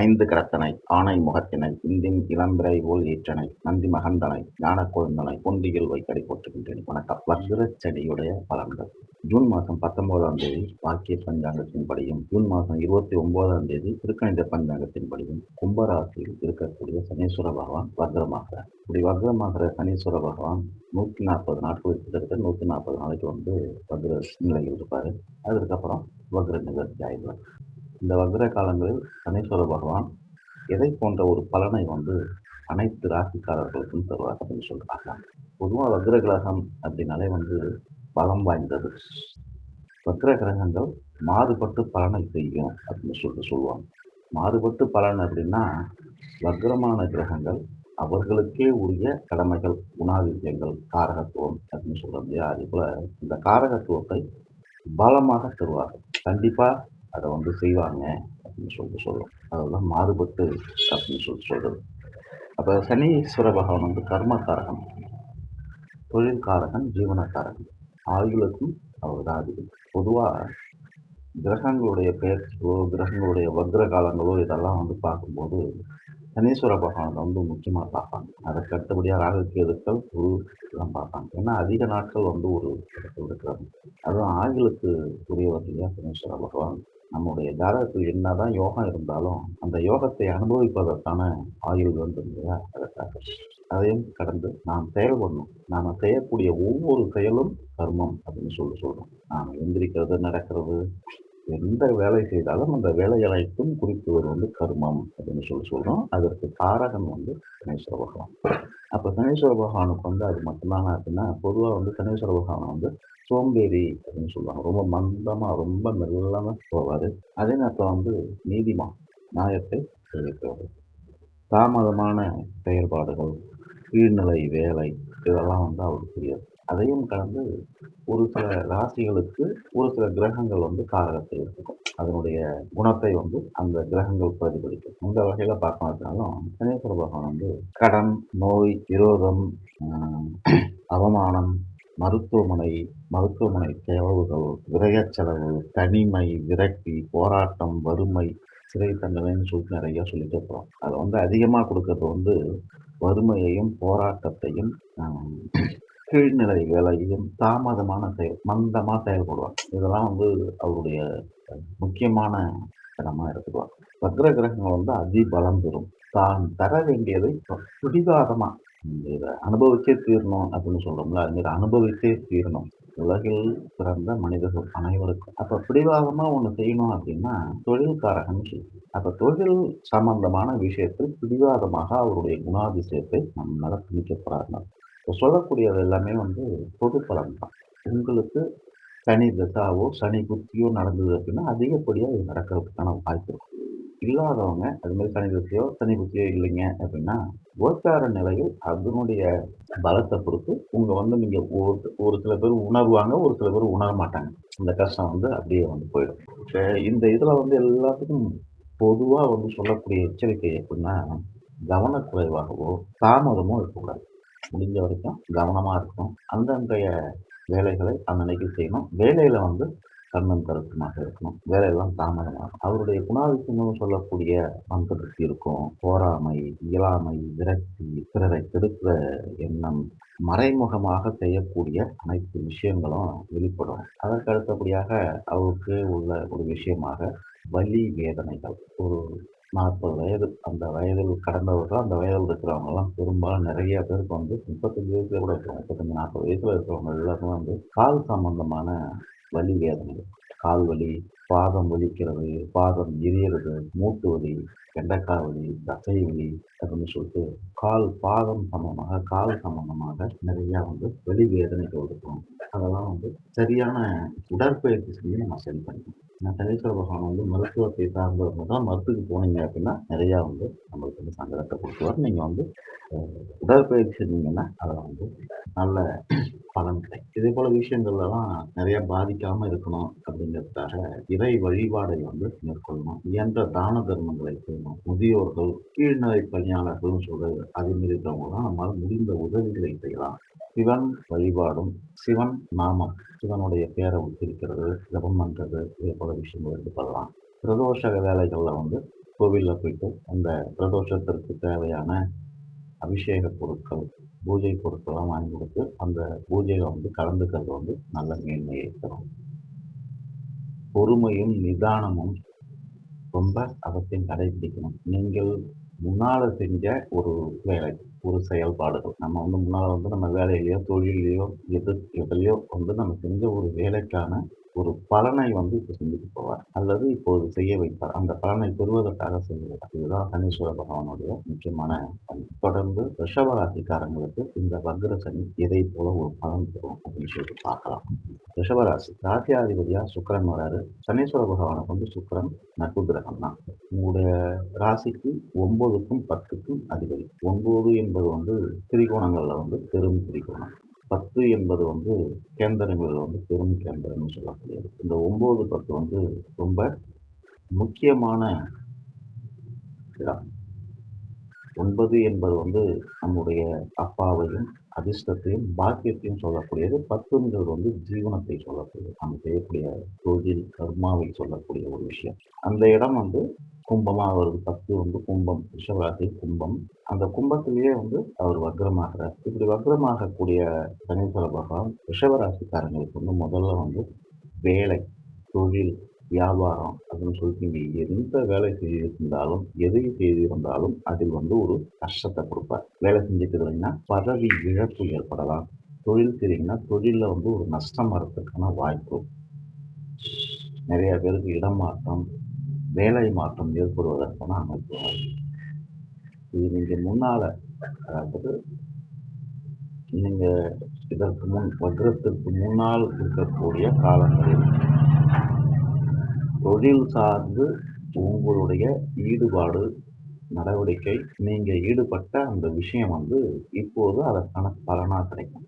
ஐந்து கரத்தனை ஆணை முகத்தினை இந்தின் இளம்பிறை ஓல் ஈற்றனை நந்தி மகந்தனை ஞான கொழுந்தனை பொந்தியில் வைக்கடை போட்டுகின்றேன் வணக்கம். வர்க்கர செடியுடைய பலன்கள். ஜூன் மாதம் பத்தொன்பதாம் தேதி வாக்கிய பஞ்சாங்கத்தின்படியும் ஜூன் மாதம் இருபத்தி ஒன்பதாம் தேதி திருக்கணித பஞ்சாங்கத்தின்படியும் கும்பராசியில் இருக்கக்கூடிய சனீஸ்வர பகவான் வக்ரமாகிறார். இப்படி வக்ரமாகிற சனீஸ்வர பகவான் நூற்றி நாற்பது நாட்கள் கிட்டத்தட்ட நூற்றி நாற்பது நாளைக்கு வந்து வக்ர நிலையில் இருப்பார். அதற்கப்புறம் வக்ர நிவர்த்தி ஆயிடுவார். இந்த வக்ர காலங்களில் சனீஸ்வர பகவான் எதை போன்ற ஒரு பலனை வந்து அனைத்து ராசிக்காரர்களுக்கும் தருவார் அப்படின்னு சொல்கிறாங்க பொதுவாக வக்ர கிரகம் அப்படின்னாலே வந்து பலம் வாய்ந்தது. வக்ர கிரகங்கள் மாறுபட்டு பலனை செய்யும் அப்படின்னு சொல்லிட்டு சொல்லுவாங்க. மாறுபட்டு பலன் அப்படின்னா வக்ரமான கிரகங்கள் அவர்களுக்கே உரிய கடமைகள் குணாதிசயங்கள் காரகத்துவம் அப்படின்னு சொல்றது இல்லையா? அதே போல் இந்த காரகத்துவத்தை பலமாக தருவார்கள். கண்டிப்பாக அதை வந்து செய்வாங்க அப்படின்னு சொல்லிட்டு சொல்லும் அதெல்லாம் மாறுபட்டு அப்படின்னு சொல்லி சொல்கிறது அப்போ சனீஸ்வர பகவான் வந்து கர்மக்காரகன். தொழில்காரகன் ஜீவனக்காரகன். ஆயுளுக்கும் அவர் தான் அதிகம் பொதுவாக கிரகங்களுடைய பெயர்ச்சிகளோ கிரகங்களுடைய வக்ர காலங்களோ இதெல்லாம் வந்து பார்க்கும்போது சனீஸ்வர பகவானை வந்து முக்கியமாக பார்ப்பாங்க. அதற்கு அடுத்தபடியாக ராகக்கேதுக்கள் குரு இதெல்லாம் பார்ப்பாங்க. ஏன்னா அதிக நாட்கள் வந்து ஒரு இடத்துல இருக்கிறாங்க. அதுவும் ஆயுளுக்கு உரியவர் இல்லையா சனீஸ்வர பகவான்? நம்முடைய ஜாதகத்தில் என்னதான் யோகம் இருந்தாலும் அந்த யோகத்தை அனுபவிப்பதற்கான ஆயுள் வந்து இல்லையா? அதற்காக அதையும் கடந்து நாம் செயல்படணும். நாம் செய்யக்கூடிய ஒவ்வொரு செயலும் கர்மம் அப்படின்னு சொல்லி சொல்றோம். நாம் எந்திரிக்கிறது நடக்கிறது எந்த வேலை செய்தாலும் அந்த வேலை அனைத்தும் குறிப்பவர் வந்து கர்மம் அப்படின்னு சொல்லி சொல்றோம். அதற்கு காரகன் வந்து சனீஸ்வர பகவான். அப்போ சனீஸ்வர பகவானுக்கு வந்து அது மட்டும்தானா அப்படின்னா பொதுவாக வந்து சனீஸ்வர பகவான் வந்து சோம்பேறி அப்படின்னு சொல்லுவாங்க. ரொம்ப மந்தமா ரொம்ப மெல்லாம போவாரு அதே நேரத்தில் வந்து நீதிமான் நியாயத்தை தெரிவிக்கிறது தாமதமான செயல்பாடுகள் கீழ்நிலை வேலை இதெல்லாம் வந்து அவருக்கு தெரியாது. அதையும் கடந்து ஒரு சில ராசிகளுக்கு ஒரு சில கிரகங்கள் வந்து காரகத்தை எடுத்துக்கும் அதனுடைய குணத்தை வந்து அந்த கிரகங்கள் பிரதிபலிக்கும். அந்த வகையில் பார்க்கணும் சனீஸ்வர பகவான் வந்து கடன் நோய் விரோதம் அவமானம் மருத்துவமனை மருத்துவமனை செலவுகள் விரயச் செலவு தனிமை விரக்தி போராட்டம் வறுமை சிறை தண்டனைன்னு சொல்லிட்டு நிறைய சொல்லிட்டு இருக்கிறோம் அதை வந்து அதிகமாக கொடுக்கறது வந்து வறுமையையும் போராட்டத்தையும் கீழ்நிலை வேலையும் தாமதமான செயல் மந்தமாக செயல்படுவாங்க. இதெல்லாம் வந்து அவருடைய முக்கியமான இடமா எடுத்துக்குவாங்க. வக்ர கிரகங்கள் வந்து அதிபலம் பெறும். தான் தர வேண்டியதை பிடிவாதமாக இதை அனுபவிச்சே தீரணும் அப்படின்னு சொல்கிறோம்ல அது மாதிரி அனுபவிச்சே தீரணும். உலகில் பிறந்த மனிதர்கள் அனைவருக்கும். அப்போ பிடிவாதமாக ஒன்று செய்யணும் அப்படின்னா தொழில்காரகன் சொல்லி அப்போ தொழில் சம்பந்தமான விஷயத்தில் பிடிவாதமாக அவருடைய குணாதிசயத்தை நம்மளால திணிக்கப்படுறாங்க இப்போ சொல்லக்கூடியது எல்லாமே வந்து பொது பலன் தான் உங்களுக்கு சனி தசாவோ சனி புத்தியோ நடந்தது அப்படின்னா அதிகப்படியாக இது நடக்கிறதுக்கான வாய்ப்பு இருக்கும். இல்லாதவங்க அதுமாரி சனி தசையோ சனி புத்தியோ இல்லைங்க அப்படின்னா கோச்சார நிலையில் அதனுடைய பலத்தை பொறுத்து உங்க வந்து நீங்க ஒரு ஒரு சில பேர் உணர்வாங்க ஒரு சில பேர் உணர மாட்டாங்க. இந்த கஷ்டம் வந்து அப்படியே வந்து போயிடும். இந்த இதுல வந்து எல்லாத்துக்கும் பொதுவா வந்து சொல்லக்கூடிய எச்சரிக்கை எப்படின்னா கவனக்குறைவாகவோ தாமதமோ இருக்கக்கூடாது. முடிஞ்ச வரைக்கும் கவனமா இருக்கணும். அந்தந்தைய வேலைகளை அன்னன்னைக்கு செய்யணும். வேலையில வந்து கண்ணன் கருத்துமாக இருக்கணும். வேலையெல்லாம் தாமதமாகும் அவருடைய குணாதிசயங்கள் சொல்லக்கூடிய மந்தபுத்தி இருக்கும். போராமை இயலாமை விரக்தி பிறரை கெடுக்கிற எண்ணம் மறைமுகமாக செய்யக்கூடிய அனைத்து விஷயங்களும் வெளிப்படும். அதற்கு அடுத்தபடியாக அவருக்கு உள்ள ஒரு விஷயமாக வலி வேதனைகள். ஒரு நாற்பது வயது அந்த வயதில் கடந்தவர்கள் அந்த வயதில் இருக்கிறவங்கலாம் பெரும்பாலும் நிறைய பேருக்கு வந்து முப்பத்தஞ்சு வயசுல கூட இருக்கிறவங்க முப்பத்தஞ்சு நாற்பது வயசுல இருக்கிறவங்க எல்லாருமே வந்து கால் சம்பந்தமான வலி வேதனைகள் கால் வலி பாதம் வலிக்கிறது பாதம் எரியறது மூட்டு வலி வெண்டைக்காய் வலி தசை வலி அப்படின்னு சொல்லிட்டு கால் பாதம் சம்பந்தமாக கால் சம்பந்தமாக நிறையா வந்து வலி வேதனைகள் இருக்கும். அதெல்லாம் வந்து சரியான உடற்பயிற்சி செஞ்சு நம்ம சரி பண்ணிக்கணும். நான் சனீஸ்வர பகவான் வந்து மருத்துவத்தை சார்ந்தவங்க தான். மருத்துவத்துக்கு போனீங்க அப்படின்னா நிறையா வந்து நம்மளுக்கு வந்து சங்கடத்தை கொடுத்துருவார். நீங்கள் வந்து உடற்பயிற்சி செஞ்சீங்கன்னா அதில் வந்து நல்ல பலன் கிடைக்கும். இதே போல் விஷயங்கள்லாம் நிறைய பாதிக்காமல் இருக்கணும் அப்படிங்கிறதுக்காக இறை வழிபாடை வந்து மேற்கொள்ளணும். இயன்ற தான தர்மங்களை செய்யணும். முதியோர்கள் கீழ்நிலை பணியாளர்கள்னு சொல்கிறது அது மாரி இருக்கிறவங்களாம் நம்மளால் முடிந்த உதவிகளை செய்யலாம். சிவன் வழிபாடும் சிவன் நாமம் சிவனுடைய பேரை உச்சரிக்கிறது ஜபம் பண்ணுறது இதே போல விஷயங்கள் ஈடுபடலாம் பிரதோஷ வேலைகளில் வந்து கோவிலில் போயிட்டு அந்த பிரதோஷத்திற்கு தேவையான அபிஷேக பொருட்கள், பூஜை பொருட்கள்லாம் வாங்கி கொடுத்து அந்த பூஜையில் வந்து கலந்துக்கிறது வந்து நல்ல மேன்மையை தரும். பொறுமையும், நிதானமும் ரொம்ப அவசியம் கடைபிடிக்கணும். நீங்கள் முன்னால் செஞ்ச ஒரு வேலை, ஒரு செயல்பாடுகள். நம்ம வந்து முன்னால் வந்து நம்ம வேலையிலையோ தொழிலையோ எது எதுலையோ வந்து நம்ம செஞ்ச ஒரு வேலைக்கான ஒரு பலனை வந்து இப்போ செஞ்சுட்டு போவார். அல்லது இப்போது செய்ய வைப்பார். அந்த பலனை பெறுவதற்காக செய்கிறார். இதுதான் சனீஸ்வர பகவானுடைய முக்கியமான பணி. தொடர்ந்து ரிஷப ராசிக்காரங்களுக்கு இந்த வக்ர சனி எதை போல ஒரு பலன் தரும் அப்படின்னு சொல்லிட்டு பார்க்கலாம். ரிஷபராசி ராசியாதிபதியாக சுக்கரன் வராரு. சனீஸ்வர பகவானுக்கு வந்து சுக்கரன் நட்பு கிரகம் தான். உங்களுடைய ராசிக்கு 9க்கும் 10க்கும் அதிபதி. ஒன்பது என்பது வந்து திரிகோணங்களில் வந்து பெரும் திரிகோணம். 10 என்பது வந்து கேந்திரங்களில் வந்து பெரும் கேந்திரம்னு சொல்லக்கூடியது. இந்த 9, 10 வந்து ரொம்ப முக்கியமான இடம். ஒன்பது என்பது வந்து நம்முடைய அப்பாவையும், அதிர்ஷ்டத்தையும், பாக்கியத்தையும் சொல்லக்கூடியது. 10ங்கிறது வந்து ஜீவனத்தை சொல்லக்கூடியது. நம்ம செய்யக்கூடிய தொழில், கர்மாவை சொல்லக்கூடிய ஒரு விஷயம். அந்த இடம் வந்து கும்பமாக வருது. 10 வந்து கும்பம். ரிஷப கும்பம். அந்த கும்பத்திலேயே வந்து அவர் வக்ரமாகிறார் இப்படி வக்ரமாகக்கூடிய சனீஸ்வர பகவான் ரிஷபராசிக்காரங்களுக்கு வந்து முதல்ல வந்து வேலை, தொழில், வியாபாரம் அப்படின்னு சொல்லிட்டு நீங்க எந்த வேலை செய்திருந்தாலும், எதை செய்திருந்தாலும் அதில் வந்து ஒரு கஷ்டத்தை கொடுப்பார் வேலை செஞ்சுட்டு இருந்தீங்கன்னா பதவி இழப்பு ஏற்படலாம். தொழில் செய்றீங்கன்னா தொழிலில் வந்து ஒரு நஷ்டம் வரதுக்கான வாய்ப்பு. நிறைய பேருக்கு இடமாற்றம், வேலை மாற்றம் ஏற்படுவதற்கான அமைப்பு. இது நீங்கள் முன்னால் அதாவது நீங்கள் இதற்கு முன் வக்ரத்திற்கு முன்னால் இருக்கக்கூடிய காலங்களில் தொழில் சார்ந்து உங்களுடைய ஈடுபாடு, நடவடிக்கை, நீங்கள் ஈடுபட்ட அந்த விஷயம் வந்து இப்போது அதற்கான பலனாக கிடைக்கும்.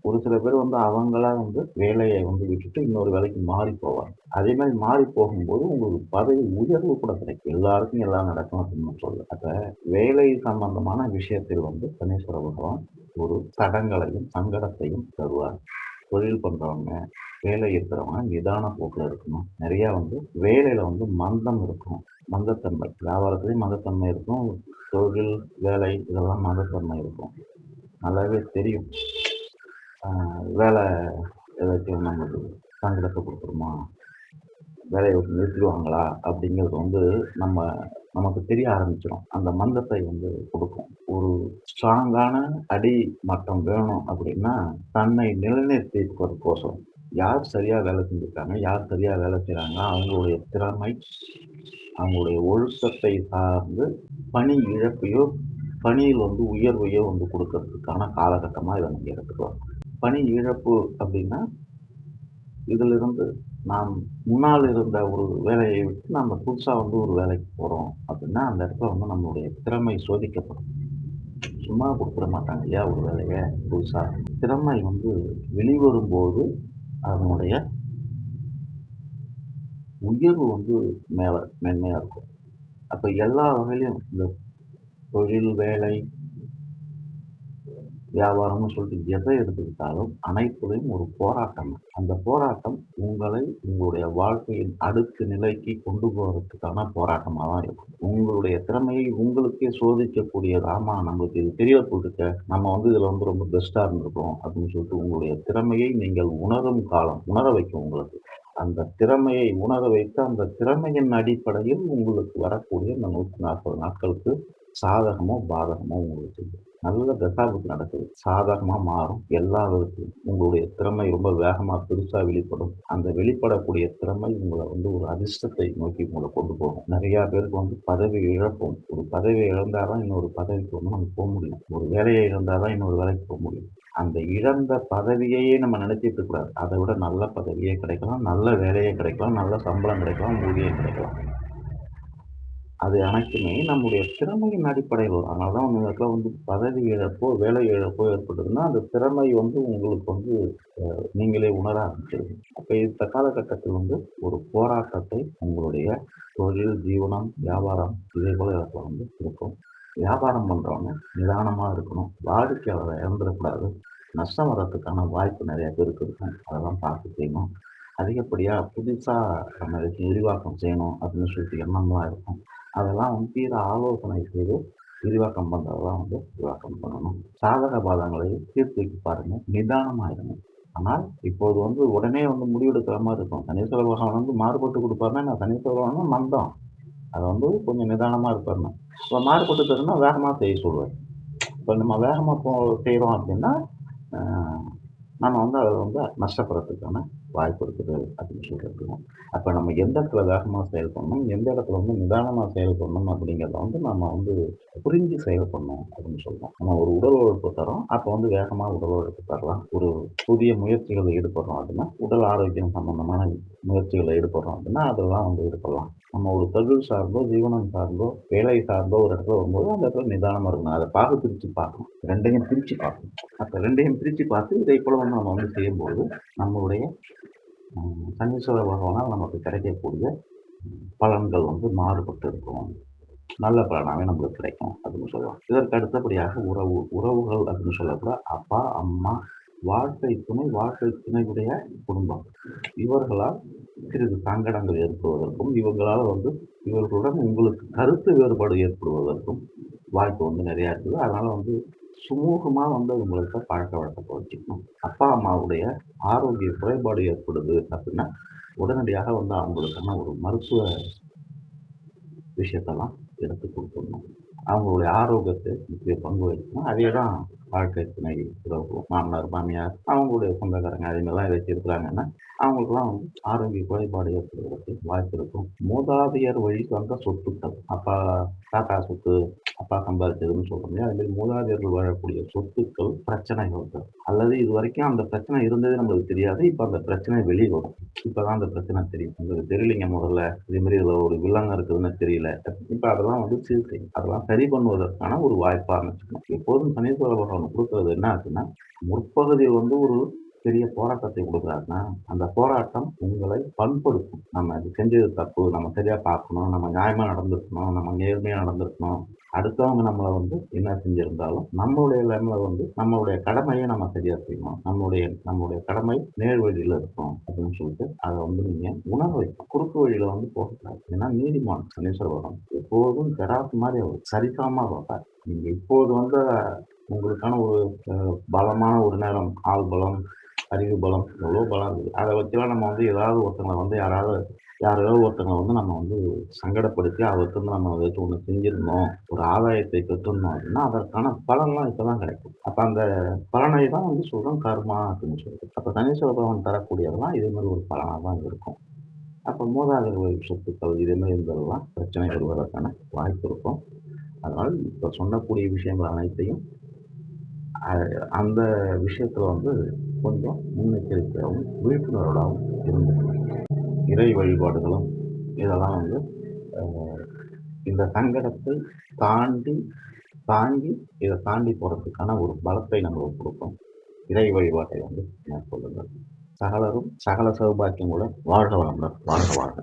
ஒரு சில பேர் வந்து அவங்களா வந்து வேலையை வந்து விட்டுட்டு இன்னொரு வேலைக்கு மாறி போவாங்க. அதே மாதிரி மாறி போகும்போது உங்களுக்கு பதவி உயர்வு கூட கிடைக்கும். எல்லாருக்கும் எல்லாம் நடக்கும் அப்படின்னு நான் சொல்லல. அப்ப வேலை சம்பந்தமான விஷயத்தில் வந்து சனீஸ்வர பகவான் ஒரு தடங்களையும் சங்கடத்தையும் தருவார். தொழில் பண்ணுறவங்க வேலை இருக்கிறவங்க நிதான போக்கில் இருக்கணும். நிறையா வந்து வேலையில் வந்து மந்தம் இருக்கும். மந்தத்தன்மை. வியாபாரத்துலேயும் மந்தத்தன்மை இருக்கும். தொழில், வேலை இதெல்லாம் மந்தத்தன்மை இருக்கும். நல்லாவே தெரியும். வேலை ஏதாச்சும் நமக்கு சங்கடத்தை கொடுத்துருமா வேலையை விட்டு நிறுத்திடுவாங்களா? அப்படிங்கிறது வந்து நம்ம நமக்கு தெரிய ஆரம்பிச்சிடும் அந்த மந்தத்தை வந்து கொடுக்கும். ஒரு ஸ்ட்ராங்கான அடி மட்டம் வேணும் அப்படின்னா, தன்னை நிலைநிறுத்திக்கிறதுக்கோசரம் யார் சரியாக வேலை செஞ்சிருக்காங்க, யார் சரியாக வேலை செய்கிறாங்க அவங்களுடைய திறமை, அவங்களுடைய ஒழுக்கத்தை சார்ந்து பணி இழப்பையோ, பணியில் வந்து உயர்வையோ வந்து கொடுக்கறதுக்கான காலகட்டமாக இதை நம்ம எடுத்துக்கலாம். பணி இழப்பு அப்படின்னா, இதிலிருந்து நாம் முன்னால் இருந்த ஒரு வேலையை விட்டு நம்ம புதுசாக வந்து ஒரு வேலைக்கு போகிறோம் அப்படின்னா, அந்த இடத்துல வந்து நம்மளுடைய திறமை சோதிக்கப்படும். சும்மா கொடுத்துட மாட்டாங்க இல்லையா ஒரு வேலையை புதுசாக திறமை வந்து வெளிவரும்போது அதனுடைய உயர்வு வந்து மேலே மென்மையாக இருக்கும். அப்போ எல்லா வகையிலும் இந்த தொழில், வேலை, வியாபாரம்னு சொல்லிட்டு எதை எடுத்துக்கிட்டாலும் அனைத்துலையும் ஒரு போராட்டம். அந்த போராட்டம் உங்களை உங்களுடைய வாழ்க்கையின் அடுத்த நிலைக்கு கொண்டு போகிறதுக்கான போராட்டமாக தான் இருக்கும். உங்களுடைய திறமையை உங்களுக்கே சோதிக்கக்கூடியது. ஆமாம் நம்மளுக்கு இது தெரிய போட்டுருக்கே. நம்ம வந்து இதில் வந்து ரொம்ப பெஸ்ட்டாக இருந்திருக்கோம் அப்படின்னு சொல்லிட்டு உங்களுடைய திறமையை நீங்கள் உணரும் காலம். உணர வைக்கும் உங்களுக்கு. அந்த திறமையை உணர வைத்து, அந்த திறமையின் அடிப்படையில் உங்களுக்கு வரக்கூடிய இந்த 140 நாட்களுக்கு சாதகமோ, பாதகமோ உங்களுக்கு நல்ல தசாபுக்கு நடக்குது. சாதகமாக மாறும். எல்லா விதத்திலும். உங்களுடைய திறமை ரொம்ப வேகமாக பெருசாக வெளிப்படும். அந்த வெளிப்படக்கூடிய திறமை உங்களை வந்து ஒரு அதிர்ஷ்டத்தை நோக்கி உங்களை கொண்டு போகும். நிறைய பேருக்கு வந்து பதவி இழப்போம். ஒரு பதவியை இழந்தா தான் இன்னொரு பதவிக்கு வந்து நம்ம போக முடியும். ஒரு வேலையை இழந்தால் தான் இன்னொரு வேலைக்கு போக முடியும். அந்த இழந்த பதவியையே நம்ம நினைச்சிட்டு கூடாது அதை விட நல்ல பதவியே கிடைக்கலாம். நல்ல வேலையே கிடைக்கலாம். நல்ல சம்பளம் கிடைக்கலாம். ஊதியம் கிடைக்கலாம். அது அனைத்துமே நம்முடைய திறமையின் அடிப்படையில் அதனால தான் இந்த இடத்துல வந்து பதவி இழப்போ, வேலை இழப்போ ஏற்பட்டதுன்னா, அந்த திறமை வந்து உங்களுக்கு வந்து நீங்களே உணர ஆரம்பிச்சிருவீங்க. அப்போ இந்த காலகட்டத்தில் வந்து ஒரு போராட்டத்தை உங்களுடைய தொழில், ஜீவனம், வியாபாரம் இதே போல இடத்துல வந்து இருக்கும். வியாபாரம் பண்ணுறவங்க நிதானமாக இருக்கணும். வாடிக்கையாளரை இறந்துடக்கூடாது நஷ்டம் வர்றதுக்கான வாய்ப்பு நிறைய பேருக்கு இருக்கும். அதெல்லாம் பார்த்து செய்யணும். அதிகப்படியாக புதுசாக நம்ம விரிவாக்கம் செய்யணும் அப்படின்னு சொல்லிட்டு எண்ணம்லாம் இருக்கும். அதெல்லாம் வந்து தீர ஆலோசனை செய்து விரிவாக்கம் பண்ணுறதெல்லாம் வந்து விரிவாக்கம் பண்ணணும். சாதக பாதங்களை தீர்த்து வைக்க பாருங்கள் நிதானமாகிடணும் ஆனால் இப்போது வந்து உடனே வந்து முடிவெடுக்கிற மாதிரி இருக்கும். சனீஸ்வர பகவான் வந்து மாறுபட்டு கொடுப்பாருன்னா நான் சனீஸ்வர பகவான் மந்தம் அதை வந்து கொஞ்சம் நிதானமாக இருப்பாருங்க. இப்போ மாறுபட்டு தருன்னா வேகமாக செய்ய சொல்லுவார். இப்போ நம்ம வேகமாக போ செய்கிறோம் அப்படின்னா நம்ம வந்து அதை வந்து நஷ்டப்படுறதுக்கான வாய்ப்பு இருக்குது அப்படின்னு சொல்லிட்டு அப்போ நம்ம எந்த இடத்துல வேகமாக செயல்படணும் எந்த இடத்துல வந்து நிதானமாக செயல்படணும் அப்படிங்கிறத வந்து நம்ம வந்து புரிஞ்சு செயல்படணும் அப்படின்னு சொல்லுவோம் நம்ம ஒரு உடல் உழைப்பு தரோம் அப்போ வந்து வேகமாக உடல் உழைப்பு தரலாம். ஒரு புதிய முயற்சிகளை ஈடுபடுறோம் அப்படின்னா உடல் ஆரோக்கியம் சம்பந்தமான முயற்சிகளை ஈடுபடுறோம் அப்படின்னா அதெல்லாம் வந்து ஈடுபடலாம். நம்ம ஒரு தொழில் சார்ந்தோ ஜீவனம் சார்ந்தோ வேலை சார்ந்தோ ஒரு இடத்துல வரும்போது அந்த இடத்துல நிதானமாக இருக்கணும். அதை பார்த்து பிரித்து பார்க்கணும். ரெண்டையும் பிரித்து பார்க்கணும். அப்போ ரெண்டையும் பிரித்து பார்த்து இதை போல வந்து நம்ம வந்து செய்யும்போது நம்மளுடைய சனீஸ்வர பகவானால் நமக்கு கிடைக்கக்கூடிய பலன்கள் வந்து மாறுபட்டு இருக்கும். நல்ல பலனாகவே நம்மளுக்கு கிடைக்கும் அப்படின்னு சொல்லலாம் இதற்கு அடுத்தபடியாக உறவு உறவுகள் அப்படின்னு சொல்லக்கூட அப்பா அம்மா வாழ்க்கை துணை வாழ்க்கை துணையுடைய குடும்பம். இவர்களால் சிறிது சங்கடங்கள் ஏற்படுவதற்கும் இவங்களால் வந்து இவர்களுடன் உங்களுக்கு கருத்து வேறுபாடு ஏற்படுவதற்கும் வாய்ப்பு வந்து நிறையா இருக்குது. அதனால் வந்து சுமூகமாக வந்து உங்களுக்கு பழக்க வழக்கத்தை வச்சுக்கணும். அப்பா அம்மாவுடைய ஆரோக்கிய குறைபாடு ஏற்படுது அப்படின்னா உடனடியாக வந்து அவங்களுக்கான ஒரு மருத்துவ விஷயத்தெல்லாம் எடுத்து கொடுத்துடணும். அவங்களுடைய ஆரோக்கியத்தை முக்கிய பங்கு வகிக்கணும். அதே தான் வாழ்க்கை துணை உறவு மாமனார் மாமியார் அவங்களுடைய சொந்தக்காரங்க அதே மாதிரிலாம் ஏதாச்சும் அவங்களுக்குலாம் வந்து ஆரோக்கிய குறைபாடு ஏற்படுவதற்கு வாய்ப்பு இருக்கும். மூதாதையர் வழி சொந்த சொத்துக்கள் அப்பா தாத்தா சொத்து அப்பா சம்பாதிச்சதுன்னு சொல்றோம் அதே மாதிரி மூதாதையர்கள் வாழக்கூடிய சொத்துக்கள் பிரச்சனைகள் இருக்கும் அல்லது இது வரைக்கும் அந்த பிரச்சனை இருந்ததே நம்மளுக்கு தெரியாது. இப்போ அந்த பிரச்சனை வெளியே வரும். இப்போதான் அந்த பிரச்சனை தெரியும். உங்களுக்கு தெரியலைங்க முதல்ல. இதே மாதிரி இதில் ஒரு வில்லங்கம் இருக்குதுன்னு தெரியல. இப்போ அதெல்லாம் வந்து சீர்கை அதெல்லாம் சரி பண்ணுவதற்கான ஒரு வாய்ப்பாக இருந்துச்சுக்கணும் எப்போதும் சனீஸ்வர பகவான் கொடுக்குறது என்ன ஆச்சுன்னா முற்பகுதியில் வந்து ஒரு பெரிய போராட்டத்தை கொடுக்குறாருன்னா அந்த போராட்டம் உங்களை பண்படுத்தும். நம்ம அது செஞ்சது தப்பு நம்ம சரியாக பார்க்கணும் நம்ம நியாயமாக நடந்திருக்கணும் நம்ம நேர்மையாக நடந்திருக்கணும். அடுத்தவங்க நம்மளை வந்து என்ன செஞ்சுருந்தாலும் நம்மளுடைய லைமில் வந்து நம்மளுடைய கடமையை நம்ம சரியாக செய்யணும். நம்மளுடைய நம்மளுடைய கடமை நேர் வழியில் இருக்கும் அப்படின்னு சொல்லிட்டு அதை வந்து நீங்கள் உணர வைக்கும் குறுக்கு வழியில் வந்து போகக்கூடாது. ஏன்னா நீதிமான் சனீஸ்வர எப்போதும் பெராத்து மாதிரி அவர் சரிசமமாக பார்ப்பார் நீங்கள் இப்போது வந்து உங்களுக்கான ஒரு பலமான ஒரு நேரம். ஆள் பலம் அறிவு பலம் எவ்வளோ பலம் இருக்குது. அதை வச்சுலாம் நம்ம வந்து ஏதாவது ஒருத்தங்களை வந்து யாராவது யாரையோ ஒருத்தங்களை வந்து நம்ம வந்து சங்கடப்படுத்தி அவருக்கு வந்து நம்ம ஏதாச்சும் ஒன்று செஞ்சிருந்தோம் ஒரு ஆதாயத்தை பெற்றிருந்தோம் அப்படின்னா அதற்கான பலன்லாம் இப்போ தான் கிடைக்கும். அப்போ அந்த பலனை தான் வந்து சொல்கிறோம் கர்மா அப்படின்னு சொல்லிட்டு. அப்போ சனீஸ்வர பகவான் தரக்கூடியதெல்லாம் இதே மாதிரி ஒரு பலனாக தான் இருக்கும். அப்போ மூதாதையர் சொத்துக்கள் இதே மாதிரி இருந்ததெல்லாம் பிரச்சனை வருவதற்கான வாய்ப்பு இருக்கும். அதனால் இப்போ சொன்னக்கூடிய விஷயங்கள் அனைத்தையும் அந்த விஷயத்தில் வந்து கொஞ்சம் முன்னெச்சரிக்கையாகவும் விழிப்புணர்வோடாகவும் இருந்துக்கணும் இறை வழிபாடுகளும் இதெல்லாம் வந்து இந்த சங்கடத்தை தாண்டி தாங்கி இதை தாண்டி போகிறதுக்கான ஒரு பலத்தை நம்மளுக்கு கொடுக்கும் இறை வழிபாட்டை வந்து மேற்கொள்ளுங்கள். சகலரும் சகல சௌபாக்கியங்களுடன் வாழ்க வளமுடன் வாழ்க வாழ்க.